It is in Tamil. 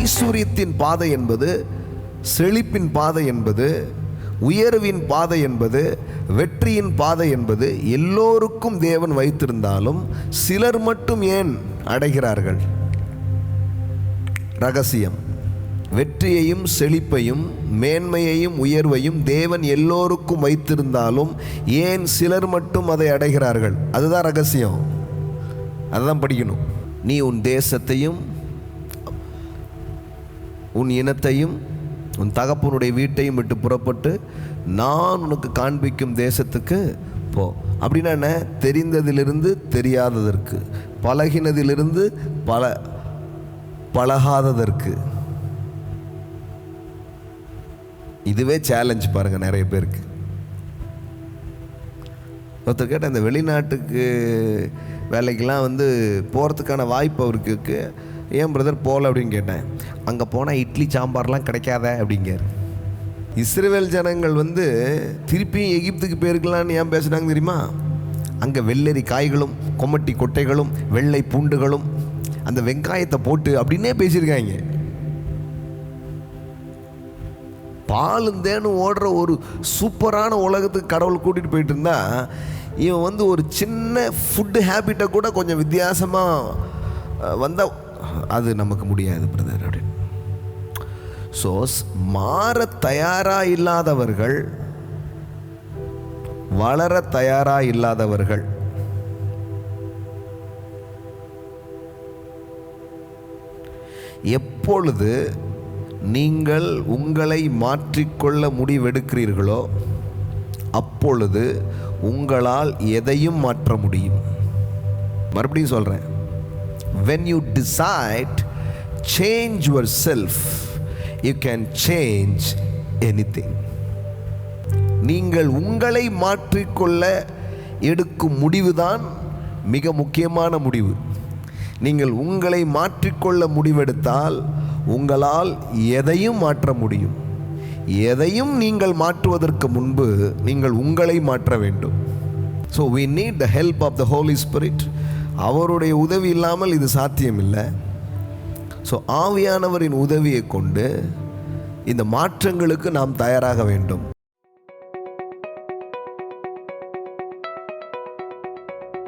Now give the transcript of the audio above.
ஐஸ்வர்யத்தின் பாதை என்பது செழிப்பின் பாதை என்பது உயர்வின் பாதை என்பது வெற்றியின் பாதை என்பது எல்லோருக்கும் தேவன் வைத்திருந்தாலும் சிலர் மட்டும் ஏன் அடைகிறார்கள்? ரகசியம். வெற்றியையும் செழிப்பையும் மேன்மையையும் உயர்வையும் தேவன் எல்லோருக்கும் வைத்திருந்தாலும் ஏன் சிலர் மட்டும் அதை அடைகிறார்கள்? அதுதான் ரகசியம். அதுதான் படிக்கணும். நீ உன் தேசத்தையும் உன் இனத்தையும் உன் தகப்பனுடைய வீட்டையும் விட்டு புறப்பட்டு நான் உனக்கு காண்பிக்கும் தேசத்துக்கு போ. அப்படின்னா என்ன? தெரிந்ததிலிருந்து தெரியாததற்கு பழகினதிலிருந்து பல பழகாததற்கு. இதுவே சேலஞ்ச் பாருங்க நிறைய பேருக்கு. ஒருத்தர் கேட்ட இந்த வெளிநாட்டுக்கு வேலைக்கெல்லாம் வந்து போகிறதுக்கான வாய்ப்பு அவருக்கு இருக்குது ஏன் பிரதர் போகல அப்படின்னு கேட்டேன். அங்கே போனால் இட்லி சாம்பார்லாம் கிடைக்காத அப்படிங்கார் இஸ்ரேல் ஜனங்கள் வந்து திருப்பியும் எகிப்துக்கு போயிருக்கலான்னு ஏன் பேசுனாங்க தெரியுமா? அங்கே வெள்ளரி காய்களும் கொமட்டி கொட்டைகளும் வெள்ளை பூண்டுகளும் அந்த வெங்காயத்தை போட்டு அப்படின்னே பேசியிருக்காங்க. பாலும் தேனும் ஓடுற ஒரு சூப்பரான உலகத்துக்கு கடவுள் கூட்டிகிட்டு போயிட்டு இருந்தா இவன் வந்து ஒரு சின்ன ஃபுட்டு ஹேபிட்டை கூட கொஞ்சம் வித்தியாசமாக வந்தால் அது நமக்கு முடியாது பிரதர் அப்படின்னு. ஸோ மாற தயாராக இல்லாதவர்கள் வளர தயாராக இல்லாதவர்கள். எப்பொழுது நீங்கள் உங்களை மாற்றிக்கொள்ள முடிவெடுக்கிறீர்களோ அப்பொழுது உங்களால் எதையும் மாற்ற முடியும். மறுபடியும் சொல்கிறேன் when you decide change yourself. You can change anything. நீங்கள் உங்களை மாற்றிக்கொள்ள எடுக்கும் முடிவுதான் மிக முக்கியமான முடிவு. நீங்கள் உங்களை மாற்றிக்கொள்ள முடிவெடுத்தால் உங்களால் எதையும் மாற்ற முடியும். எதையும் நீங்கள் மாற்றுவதற்கு முன்பு நீங்கள் உங்களை மாற்ற வேண்டும். So we need the help of the Holy Spirit அவருடைய உதவி இல்லாமல் இது சாத்தியமில்லை. ஸோ ஆவியானவரின் உதவியை கொண்டு இந்த மாற்றங்களுக்கு நாம் தயாராக வேண்டும்.